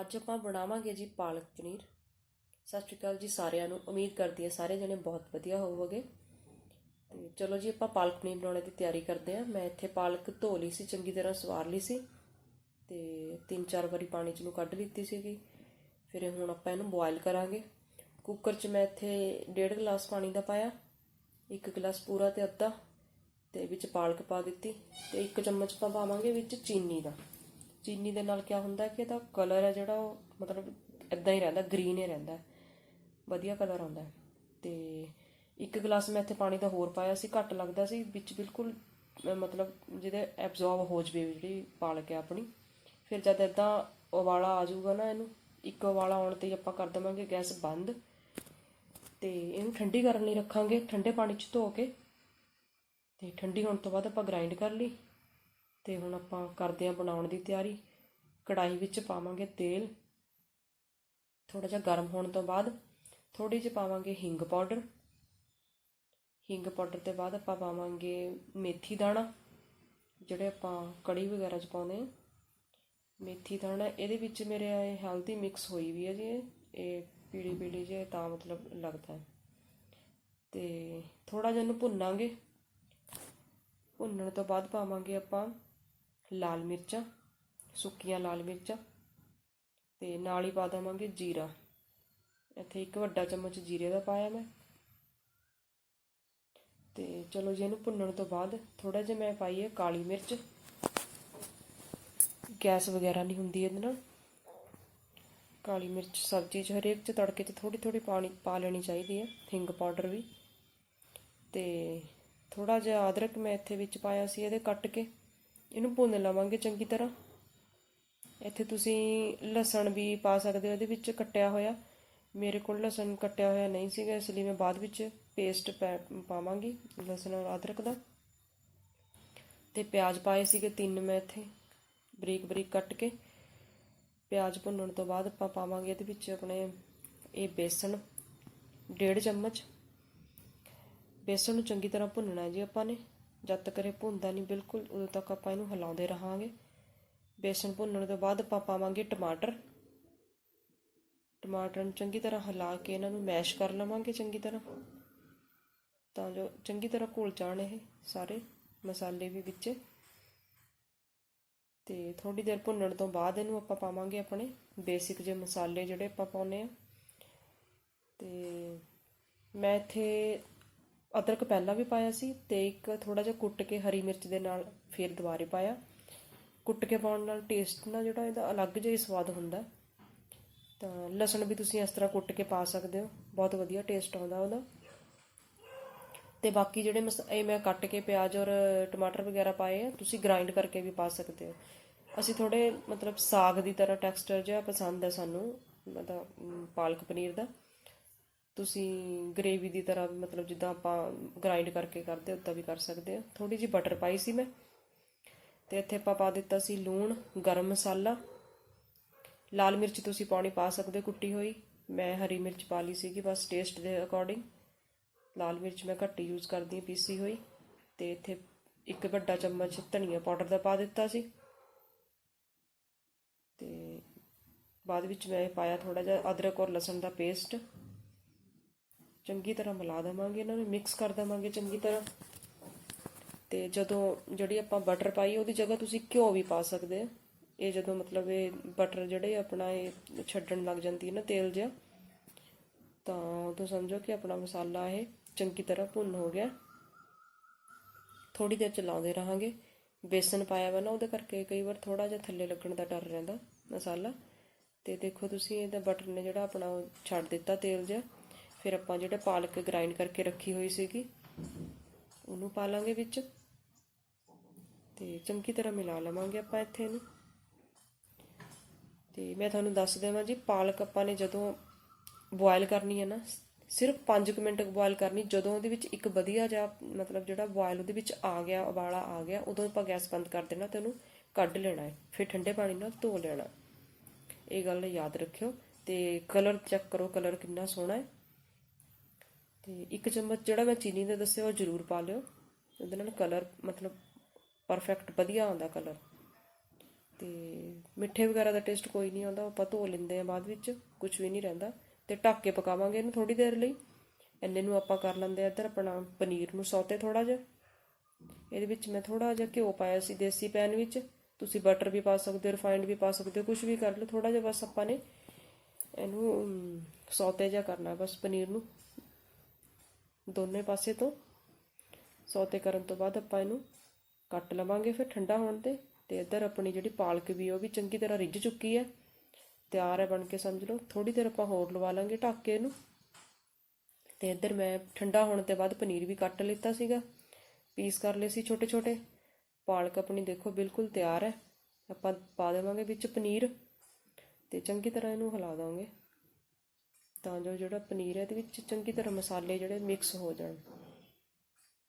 ਅੱਜ ਆਪਾਂ ਬਣਾਵਾਂਗੇ ਜੀ ਪਾਲਕ ਪਨੀਰ। ਸਤਿ ਸ਼੍ਰੀ ਅਕਾਲ ਜੀ ਸਾਰਿਆਂ ਨੂੰ। ਉਮੀਦ ਕਰਦੀ ਹਾਂ ਸਾਰੇ ਜਣੇ ਬਹੁਤ ਵਧੀਆ ਹੋਵੋਗੇ। ਤੇ ਚਲੋ ਜੀ ਆਪਾਂ ਪਾਲਕ ਪਨੀਰ ਬਣਾਉਣ ਦੀ ਤਿਆਰੀ ਕਰਦੇ ਹਾਂ। ਮੈਂ ਇੱਥੇ ਪਾਲਕ ਧੋ ਲਈ ਸੀ, ਚੰਗੀ ਤਰ੍ਹਾਂ ਸਵਾਰ ਲਈ ਸੀ। ਤੇ ਤਿੰਨ ਚਾਰ ਵਾਰੀ ਪਾਣੀ ਚ ਨੂੰ ਕੱਢ ਲਿੱਤੀ ਸੀਗੀ। ਫਿਰ ਹੁਣ ਆਪਾਂ ਇਹਨੂੰ ਬੋਇਲ ਕਰਾਂਗੇ। ਕੁੱਕਰ 'ਚ ਮੈਂ ਇੱਥੇ ਡੇਢ ਗਲਾਸ ਪਾਣੀ ਦਾ ਪਾਇਆ। ਇੱਕ ਗਲਾਸ ਪੂਰਾ ਤੇ ਅੱਧਾ। ਤੇ ਵਿੱਚ ਪਾਲਕ ਪਾ ਦਿੱਤੀ। ਤੇ ਇੱਕ ਚਮਚ ਆਪਾਂ ਪਾਵਾਂਗੇ ਵਿੱਚ ਚੀਨੀ ਦਾ। ਚੀਨੀ ਦੇ ਨਾਲ ਕੀ ਹੁੰਦਾ ਕਿ ਇਹਦਾ ਕਲਰ ਹੈ ਜਿਹੜਾ ਉਹ ਮਤਲਬ ਇਦਾਂ ਹੀ ਰਹਿੰਦਾ ਗ੍ਰੀਨ ਹੀ ਰਹਿੰਦਾ ਵਧੀਆ ਕਲਰ ਆਉਂਦਾ ਹੈ। ਤੇ ਇੱਕ ਗਲਾਸ ਮੈਂ ਇੱਥੇ ਪਾਣੀ ਦਾ ਹੋਰ ਪਾਇਆ ਸੀ, ਘੱਟ ਲੱਗਦਾ ਸੀ, ਵਿੱਚ ਬਿਲਕੁਲ ਮਤਲਬ ਜਿਹਦੇ ਐਬਜ਼ੌਰਬ ਹੋ ਜਵੇ ਜਿਹੜੀ ਪਾਲਕ ਹੈ ਆਪਣੀ। ਫਿਰ ਜਦ ਇਦਾਂ ਉਬਾਲਾ ਆ ਜਾਊਗਾ ਨਾ ਇਹਨੂੰ, ਇੱਕ ਉਬਾਲਾ ਆਉਣ ਤੇ ਹੀ ਆਪਾਂ ਕਰ ਦੇਵਾਂਗੇ ਗੈਸ ਬੰਦ। ਤੇ ਇਹਨੂੰ ਠੰਡੀ ਕਰਨ ਲਈ ਰੱਖਾਂਗੇ, ਠੰਡੇ ਪਾਣੀ 'ਚ ਧੋ ਕੇ। ਤੇ ਠੰਡੀ ਹੋਣ ਤੋਂ ਬਾਅਦ ਆਪਾਂ ਗ੍ਰਾਈਂਡ ਕਰ ਲਈ। ਤੇ ਹੁਣ ਆਪਾਂ ਕਰਦੇ ਹਾਂ ਬਣਾਉਣ ਦੀ ਤਿਆਰੀ। ਕੜਾਈ ਵਿੱਚ ਪਾਵਾਂਗੇ ਤੇਲ। ਥੋੜਾ ਜਿਹਾ ਗਰਮ ਹੋਣ ਤੋਂ ਬਾਅਦ ਥੋੜੀ ਜਿਹੀ ਪਾਵਾਂਗੇ ਹਿੰਗ ਪਾਊਡਰ। ਹਿੰਗ ਪਾਊਡਰ ਤੇ ਬਾਅਦ ਆਪਾਂ ਪਾਵਾਂਗੇ ਮੇਥੀ ਦਾਣਾ, ਜਿਹੜੇ ਆਪਾਂ ਕੜੀ ਵਗੈਰਾ ਚ ਪਾਉਂਦੇ ਆ ਮੇਥੀ ਦਾਣਾ, ਇਹਦੇ ਵਿੱਚ ਮੇਰੇ ਇਹ ਹਲਦੀ ਮਿਕਸ ਹੋਈ ਵੀ ਹੈ ਜੀ ਇਹ- ਪੀਲੀ ਪੀਲੀ ਜੇ ਤਾਂ ਮਤਲਬ ਲੱਗਦਾ ਹੈ। ਤੇ ਥੋੜਾ ਜਿਹਾ ਇਹਨੂੰ ਭੁੰਨਾਂਗੇ। ਭੁੰਨਣ ਤੋਂ ਬਾਅਦ ਪਾਵਾਂਗੇ ਆਪਾਂ ਲਾਲ ਮਿਰਚਾਂ, ਸੁੱਕੀਆਂ ਲਾਲ ਮਿਰਚਾਂ ਤੇ ਨਾਲ ਹੀ ਪਾ ਦੇਵਾਂਗੇ ਜੀਰਾ। ਇੱਥੇ ਇੱਕ ਵੱਡਾ ਚਮਚ ਜੀਰੇ ਦਾ ਪਾਇਆ ਮੈਂ। ਤੇ ਚਲੋ ਜੀ, ਇਹਨੂੰ ਭੁੰਨਣ ਤੋਂ ਬਾਅਦ ਥੋੜਾ ਜਿਹਾ ਮੈਂ ਪਾਈ ਹੈ ਕਾਲੀ ਮਿਰਚ। ਗੈਸ ਵਗੈਰਾ ਨਹੀਂ ਹੁੰਦੀ ਇਹਦੇ ਨਾਲ। ਕਾਲੀ ਮਿਰਚ ਸਬਜ਼ੀ 'ਚ ਹਰੇਕ 'ਚ ਤੜਕੇ 'ਚ ਥੋੜੀ ਥੋੜੀ ਪਾਣੀ ਪਾ ਲੈਣੀ ਚਾਹੀਦੀ ਹੈ ਹਿੰਗ ਪਾਊਡਰ ਵੀ। ਤੇ ਥੋੜਾ ਜਿਹਾ ਅਦਰਕ ਮੈਂ ਇੱਥੇ ਵਿੱਚ ਪਾਇਆ ਸੀ, ਇਹਦੇ ਕੱਟ ਕੇ। ਇਹਨੂੰ ਭੁੰਨ ਲਵਾਂਗੇ ਚੰਗੀ ਤਰ੍ਹਾਂ। ਇੱਥੇ ਤੁਸੀਂ ਲਸਣ ਵੀ ਪਾ ਸਕਦੇ ਹੋ, ਇਹਦੇ ਵਿੱਚ ਕੱਟਿਆ ਹੋਇਆ। ਮੇਰੇ ਕੋਲ ਲਸਣ ਕੱਟਿਆ ਹੋਇਆ ਨਹੀਂ ਸੀਗਾ, ਇਸ ਲਈ ਮੈਂ ਬਾਅਦ ਵਿੱਚ ਪੇਸਟ ਪਾਵਾਂਗੀ, ਲਸਣ ਔਰ ਅਦਰਕ ਦਾ। ਤੇ ਪਿਆਜ਼ ਪਾਏ ਸੀਗੇ ਤਿੰਨ ਮੈਂ ਇੱਥੇ, ਬਰੀਕ ਬਰੀਕ ਕੱਟ ਕੇ। ਪਿਆਜ਼ ਭੁੰਨਣ ਤੋਂ ਬਾਅਦ ਆਪਾਂ ਪਾਵਾਂਗੇ ਇਹਦੇ ਵਿੱਚ ਆਪਣੇ, ਇਹ ਬੇਸਣ, ਡੇਢ ਚਮਚ। ਬੇਸਣ ਨੂੰ ਚੰਗੀ ਤਰ੍ਹਾਂ ਭੁੰਨਣਾ ਜੀ ਆਪਾਂ ਨੇ। ਜਦ ਤੱਕ ਇਹ ਭੁੰਨਦਾ ਨਹੀਂ, ਬਿਲਕੁਲ ਉਦੋਂ ਤੱਕ ਆਪਾਂ ਇਹਨੂੰ ਹਿਲਾਉਂਦੇ ਰਹਾਂਗੇ। ਬੇਸਨ ਭੁੰਨਣ ਤੋਂ ਬਾਅਦ ਆਪਾਂ ਪਾਵਾਂਗੇ ਟਮਾਟਰ। ਟਮਾਟਰ ਨੂੰ ਚੰਗੀ ਤਰ੍ਹਾਂ ਹਿਲਾ ਕੇ ਇਹਨਾਂ ਨੂੰ ਮੈਸ਼ ਕਰ ਲਵਾਂਗੇ ਚੰਗੀ ਤਰ੍ਹਾਂ। ਤਾਂ ਜੋ ਚੰਗੀ ਤਰ੍ਹਾਂ ਘੁਲ ਜਾਣ ਇਹ ਸਾਰੇ ਮਸਾਲੇ ਵੀ ਵਿੱਚ। ਤੇ ਥੋੜੀ ਦੇਰ ਭੁੰਨਣ ਤੋਂ ਬਾਅਦ ਇਹਨੂੰ ਆਪਾਂ ਪਾਵਾਂਗੇ ਆਪਣੇ ਬੇਸਿਕ ਜੇ ਮਸਾਲੇ ਜਿਹੜੇ ਆਪਾਂ ਪਾਉਨੇ ਆ ਤੇ ਮੈਂ ਇੱਥੇ ਅਦਰਕ ਪਹਿਲਾਂ ਵੀ ਪਾਇਆ ਸੀ ਤੇ ਇੱਕ ਥੋੜਾ ਜਿਹਾ ਕੁੱਟ ਕੇ ਹਰੀ ਮਿਰਚ ਦੇ ਨਾਲ ਫਿਰ ਦੁਬਾਰੇ ਪਾਇਆ। ਕੁੱਟ ਕੇ ਪਾਉਣ ਨਾਲ ਟੇਸਟ ਨਾ ਜਿਹੜਾ ਇਹਦਾ ਅਲੱਗ ਜਿਹਾ ਸਵਾਦ ਹੁੰਦਾ। ਤਾਂ ਲਸਣ ਵੀ ਤੁਸੀਂ ਇਸ ਤਰ੍ਹਾਂ ਕੁੱਟ ਕੇ ਪਾ ਸਕਦੇ ਹੋ। ਬਹੁਤ ਵਧੀਆ ਟੇਸਟ ਆਉਂਦਾ ਉਹਦਾ। ਤੇ ਬਾਕੀ ਜਿਹੜੇ ਮਸ- ਇਹ ਮੈਂ ਕੱਟ ਕੇ ਪਿਆਜ਼ ਔਰ ਟਮਾਟਰ ਵਗੈਰਾ ਪਾਏ ਆ, ਤੁਸੀਂ ਗ੍ਰਾਈਂਡ ਕਰਕੇ ਵੀ ਪਾ ਸਕਦੇ ਹੋ। ਅਸੀਂ ਥੋੜੇ ਮਤਲਬ ਸਾਗ ਦੀ ਤਰ੍ਹਾਂ ਟੈਕਸਚਰ ਜਿਹਾ ਪਸੰਦ ਹੈ ਸਾਨੂੰ, ਮਤਲਬ ਪਾਲਕ ਪਨੀਰ ਦਾ। ਤੁਸੀਂ ਗ੍ਰੇਵੀ ਦੀ ਤਰ੍ਹਾਂ ਮਤਲਬ ਜਿੱਦਾਂ ਆਪਾਂ ਗ੍ਰਾਈਂਡ ਕਰਕੇ ਕਰਦੇ ਉਦਾਂ ਵੀ ਕਰ ਸਕਦੇ ਹੋ ਥੋੜੀ ਜਿਹੀ ਬਟਰ ਪਾਈ ਸੀ ਮੈਂ। ਤੇ ਇੱਥੇ ਆਪਾਂ ਪਾ ਦਿੱਤਾ ਸੀ ਲੂਣ, ਗਰਮ ਮਸਾਲਾ। ਲਾਲ ਮਿਰਚ ਤੁਸੀਂ ਪਾਣੀ ਪਾ ਸਕਦੇ ਹੋ ਕੁੱਟੀ ਹੋਈ। ਮੈਂ ਹਰੀ ਮਿਰਚ ਪਾ ਲਈ ਸੀਗੀ, ਬਸ ਟੇਸਟ ਦੇ ਅਕੋਰਡਿੰਗ ਲਾਲ ਮਿਰਚ ਮੈਂ ਘੱਟ ਯੂਜ਼ ਕਰਦੀ ਹਾਂ, ਪੀਸੀ ਹੋਈ। ਤੇ ਇੱਥੇ ਇੱਕ ਵੱਡਾ ਚਮਚ ਧਨੀਆ ਪਾਊਡਰ ਦਾ ਪਾ ਦਿੱਤਾ ਸੀ। ਤੇ ਬਾਅਦ ਵਿੱਚ ਮੈਂ ਪਾਇਆ ਥੋੜਾ ਜਿਹਾ ਅਦਰਕ ਔਰ ਲਸਣ ਦਾ ਪੇਸਟ ਚੰਗੀ ਤਰ੍ਹਾਂ ਮਿਲਾ ਦੇਵਾਂਗੇ ਇਹਨਾਂ ਨੂੰ ਮਿਕਸ ਕਰ ਦੇਵਾਂਗੇ ਚੰਗੀ ਤਰ੍ਹਾਂ। ਤੇ ਜਦੋਂ ਜਿਹੜੀ ਆਪਾਂ ਬਟਰ ਪਾਈ, ਉਹਦੀ ਜਗ੍ਹਾ ਤੁਸੀਂ ਘਿਓ ਵੀ ਪਾ ਸਕਦੇ ਹੋ ਇਹ ਜਦੋਂ ਮਤਲਬ ਇਹ ਬਟਰ ਜਿਹੜੇ ਆਪਣਾ ਇਹ ਛੱਡਣ ਲੱਗ ਜਾਂਦੀ ਹੈ ਨਾ ਤੇਲ ਜਿਹਾ, ਤਾਂ ਉਦੋਂ ਸਮਝੋ ਕਿ ਆਪਣਾ ਮਸਾਲਾ ਇਹ ਚੰਗੀ ਤਰ੍ਹਾਂ ਭੁੰਨ ਹੋ ਗਿਆ। ਥੋੜੀ ਦੇਰ ਚਲਾਉਂਦੇ ਰਹਾਂਗੇ। ਬੇਸਨ ਪਾਇਆ ਵਾ ਨਾ, ਉਹਦੇ ਕਰਕੇ ਕਈ ਵਾਰ ਥੋੜਾ ਜਿਹਾ ਥੱਲੇ ਲੱਗਣ ਦਾ ਡਰ ਰਹਿੰਦਾ ਮਸਾਲਾ। ਤੇ ਦੇਖੋ ਤੁਸੀਂ ਇਹਦਾ ਬਟਰ ਨੇ ਜਿਹੜਾ ਆਪਣਾ ਉਹ ਛੱਡ ਦਿੱਤਾ ਤੇਲ ਜਿਹਾ। ਫਿਰ ਆਪਾਂ ਜਿਹੜਾ ਪਾਲਕ ਗ੍ਰਾਈਂਡ ਕਰਕੇ ਰੱਖੀ ਹੋਈ ਸੀਗੀ, ਉਹਨੂੰ ਪਾ ਲਾਂਗੇ ਵਿੱਚ ਤੇ ਚੰਗੀ ਤਰ੍ਹਾਂ ਮਿਲਾ ਲਵਾਂਗੇ ਆਪਾਂ ਇੱਥੇ ਇਹਨੂੰ। ਤੇ ਮੈਂ ਤੁਹਾਨੂੰ ਦੱਸ ਦੇਵਾਂ ਜੀ, ਪਾਲਕ ਆਪਾਂ ਨੇ ਜਦੋਂ ਬੋਇਲ ਕਰਨੀ ਹੈ ਨਾ, ਸਿਰਫ 5 ਮਿੰਟ ਬੋਇਲ ਕਰਨੀ, ਜਦੋਂ ਉਹਦੇ ਵਿੱਚ ਇੱਕ ਵਧੀਆ ਜਿਹਾ ਮਤਲਬ ਜਿਹੜਾ ਬੋਇਲ ਉਹਦੇ ਵਿੱਚ ਆ ਗਿਆ, ਉਬਾਲਾ ਆ ਗਿਆ, ਉਦੋਂ ਆਪਾਂ ਗੈਸ ਬੰਦ ਕਰ ਦੇਣਾ ਤੇ ਉਹਨੂੰ ਕੱਢ ਲੈਣਾ ਹੈ, ਫਿਰ ਠੰਡੇ ਪਾਣੀ ਨਾਲ ਧੋ ਲੈਣਾ। ਇਹ ਗੱਲ ਯਾਦ ਰੱਖਿਓ ਤੇ ਕਲਰ ਚੈੱਕ ਕਰੋ ਕਲਰ ਕਿੰਨਾ ਸੋਹਣਾ ਹੈ। ਤੇ ਇੱਕ ਚਮਚ ਜਿਹੜਾ ਮੈਂ ਚੀਨੀ ਦਾ ਦੱਸਿਆ ਉਹ ਜ਼ਰੂਰ ਪਾ ਲਿਓ। ਉਹਦੇ ਨਾਲ ਕਲਰ ਮਤਲਬ ਪਰਫੈਕਟ ਵਧੀਆ ਆਉਂਦਾ ਕਲਰ ਤੇ ਮਿੱਠੇ ਵਗੈਰਾ ਦਾ ਟੇਸਟ ਕੋਈ ਨਹੀਂ ਆਉਂਦਾ ਆਪਾਂ ਧੋ ਲੈਂਦੇ ਆ ਬਾਅਦ ਵਿੱਚ ਕੁਝ ਵੀ ਨਹੀਂ ਰਹਿੰਦਾ। ਤੇ ਢੱਕ ਕੇ ਪਕਾਵਾਂਗੇ ਇਹਨੂੰ ਥੋੜੀ ਦੇਰ ਲਈ। ਇੰਨੇ ਨੂੰ ਆਪਾਂ ਕਰ ਲੈਂਦੇ ਆ ਇੱਧਰ ਆਪਣਾ ਪਨੀਰ ਨੂੰ ਸੌਤੇ ਥੋੜਾ ਜਿਹਾ। ਇਹਦੇ ਵਿੱਚ ਮੈਂ ਥੋੜਾ ਜਿਹਾ ਘਿਓ ਪਾਇਆ ਸੀ ਦੇਸੀ ਪੈਨ ਵਿੱਚ। ਤੁਸੀਂ ਬਟਰ ਵੀ ਪਾ ਸਕਦੇ ਹੋ ਰਿਫਾਈਨਡ ਵੀ ਪਾ ਸਕਦੇ ਹੋ ਕੁਝ ਵੀ ਕਰ ਲਓ ਥੋੜਾ ਜਿਹਾ ਬਸ ਆਪਾਂ ਨੇ ਇਹਨੂੰ ਸੌਤੇ ਜਿਹਾ ਕਰਨਾ ਬਸ ਪਨੀਰ ਨੂੰ। ਦੋਨੇ ਪਾਸੇ ਤੋਂ ਸੌਤੇ ਕਰਨ ਤੋਂ ਬਾਅਦ ਆਪਾਂ ਇਹਨੂੰ ਕੱਟ ਲਵਾਂਗੇ ਫਿਰ ਠੰਡਾ ਹੋਣ ਤੇ ਤੇ ਇੱਧਰ ਆਪਣੀ ਜਿਹੜੀ ਪਾਲਕ ਵੀ ਉਹ ਵੀ ਚੰਗੀ ਤਰ੍ਹਾਂ ਰਿੱਝ ਚੁੱਕੀ ਹੈ। ਤਿਆਰ ਹੈ ਬਣ ਕੇ, ਸਮਝ ਲਓ। ਥੋੜੀ ਦੇਰ ਆਪਾਂ ਹੋਰ ਲਵਾ ਲਾਂਗੇ ਢੱਕ ਕੇ ਇਹਨੂੰ। ਤੇ ਇੱਧਰ ਮੈਂ ਠੰਡਾ ਹੋਣ ਤੇ ਬਾਅਦ ਪਨੀਰ ਵੀ ਕੱਟ ਲਿੱਤਾ ਸੀਗਾ। ਪੀਸ ਕਰ ਲਏ ਸੀ ਛੋਟੇ ਛੋਟੇ ਪਾਲਕ ਆਪਣੀ ਦੇਖੋ ਬਿਲਕੁਲ ਤਿਆਰ ਹੈ। ਆਪਾਂ ਪਾ ਦੇਵਾਂਗੇ ਵਿੱਚ ਪਨੀਰ। ਤੇ ਚੰਗੀ ਤਰ੍ਹਾਂ ਇਹਨੂੰ ਹਿਲਾ ਦਾਂਗੇ। ਤਾਂ ਜੋ ਜਿਹੜਾ ਪਨੀਰ ਹੈ ਇਹਦੇ ਵਿੱਚ ਚੰਗੀ ਤਰ੍ਹਾਂ ਮਸਾਲੇ ਜਿਹੜੇ ਮਿਕਸ ਹੋ ਜਾਣ।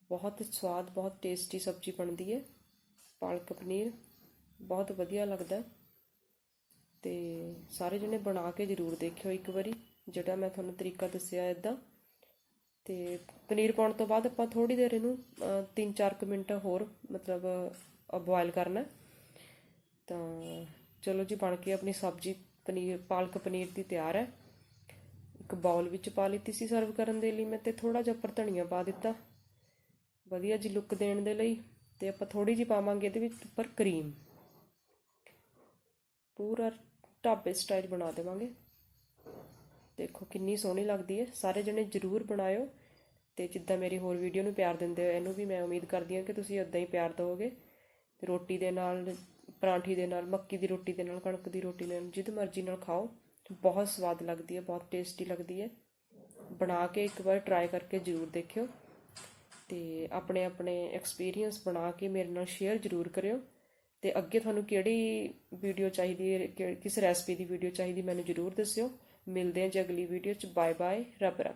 ਬਹੁਤ ਸਵਾਦ, ਬਹੁਤ ਟੇਸਟੀ ਸਬਜ਼ੀ ਬਣਦੀ ਹੈ। ਪਾਲਕ ਪਨੀਰ ਬਹੁਤ ਵਧੀਆ ਲੱਗਦਾ ਤੇ ਸਾਰੇ ਜਣੇ ਬਣਾ ਕੇ ਜ਼ਰੂਰ ਦੇਖਿਓ ਇੱਕ ਵਾਰੀ, ਜਿਹੜਾ ਮੈਂ ਤੁਹਾਨੂੰ ਤਰੀਕਾ ਦੱਸਿਆ ਇਦਾਂ ਤੇ ਪਨੀਰ ਪਾਉਣ ਤੋਂ ਬਾਅਦ ਆਪਾਂ ਥੋੜੀ ਦੇਰ ਇਹਨੂੰ 3-4 ਮਿੰਟ ਹੋਰ ਮਤਲਬ ਬੋਇਲ ਕਰਨਾ ਤਾਂ ਚਲੋ ਜੀ, ਬਣ ਕੇ ਆਪਣੀ ਸਬਜ਼ੀ ਪਨੀਰ, ਪਾਲਕ ਪਨੀਰ ਦੀ ਤਿਆਰ ਹੈ। ਇੱਕ ਬਾਉਲ ਵਿੱਚ ਪਾ ਲਿੱਤੀ ਸੀ ਸਰਵ ਕਰਨ ਦੇ ਲਈ ਮੈਂ ਤੇ ਥੋੜਾ ਜਿਹਾ ਉੱਪਰ ਧਨੀਆ ਪਾ ਦਿੱਤਾ। ਵਧੀਆ ਜੀ ਲੁੱਕ ਦੇਣ ਦੇ ਲਈ ਤੇ ਆਪਾਂ ਥੋੜੀ ਜੀ ਪਾਵਾਂਗੇ ਇਹਦੇ ਵਿੱਚ ਉੱਪਰ ਕਰੀਮ ਪੂਰਾ ਢਾਬੇ ਸਟਾਈਲ ਬਣਾ ਦੇਵਾਂਗੇ। ਦੇਖੋ ਕਿੰਨੀ ਸੋਹਣੀ ਲੱਗਦੀ ਹੈ। ਸਾਰੇ ਜਣੇ ਜਰੂਰ ਬਣਾਇਓ ਤੇ ਜਿੱਦਾਂ ਮੇਰੀ ਹੋਰ ਵੀਡੀਓ ਨੂੰ ਪਿਆਰ ਦਿੰਦੇ ਹੋ ਇਹਨੂੰ ਵੀ ਮੈਂ ਉਮੀਦ ਕਰਦੀ ਹਾਂ ਕਿ ਤੁਸੀਂ ਉਦਾਂ ਹੀ ਪਿਆਰ ਦਿਓਗੇ ਤੇ ਰੋਟੀ ਦੇ ਨਾਲ, ਪਰਾਂਠੀ ਦੇ ਨਾਲ, ਮੱਕੀ ਦੀ ਰੋਟੀ ਦੇ ਨਾਲ, ਕਣਕ ਦੀ ਰੋਟੀ ਦੇ ਨਾਲ, ਜਿੱਦ ਮਰਜ਼ੀ ਨਾਲ ਖਾਓ। ਬਹੁਤ ਸਵਾਦ ਲੱਗਦੀ ਹੈ, ਬਹੁਤ ਟੇਸਟੀ ਲੱਗਦੀ ਹੈ। ਬਣਾ ਕੇ ਇੱਕ ਵਾਰ ਟਰਾਈ ਕਰਕੇ ਜ਼ਰੂਰ ਦੇਖਿਓ ਤੇ ਆਪਣੇ ਆਪਣੇ ਐਕਸਪੀਰੀਅੰਸ ਬਣਾ ਕੇ ਮੇਰੇ ਨਾਲ ਸ਼ੇਅਰ ਜ਼ਰੂਰ ਕਰਿਓ ਤੇ ਅੱਗੇ ਤੁਹਾਨੂੰ ਕਿਹੜੀ ਵੀਡੀਓ ਚਾਹੀਦੀ ਹੈ, ਕਿ- ਕਿਸ ਰੈਸਪੀ ਦੀ ਵੀਡੀਓ ਚਾਹੀਦੀ ਮੈਨੂੰ ਜ਼ਰੂਰ ਦੱਸਿਓ। ਮਿਲਦੇ ਹਾਂ ਜੀ ਅਗਲੀ ਵੀਡੀਓ ਚ। ਬਾਏ ਬਾਏ ਰੱਬ ਰੱਬ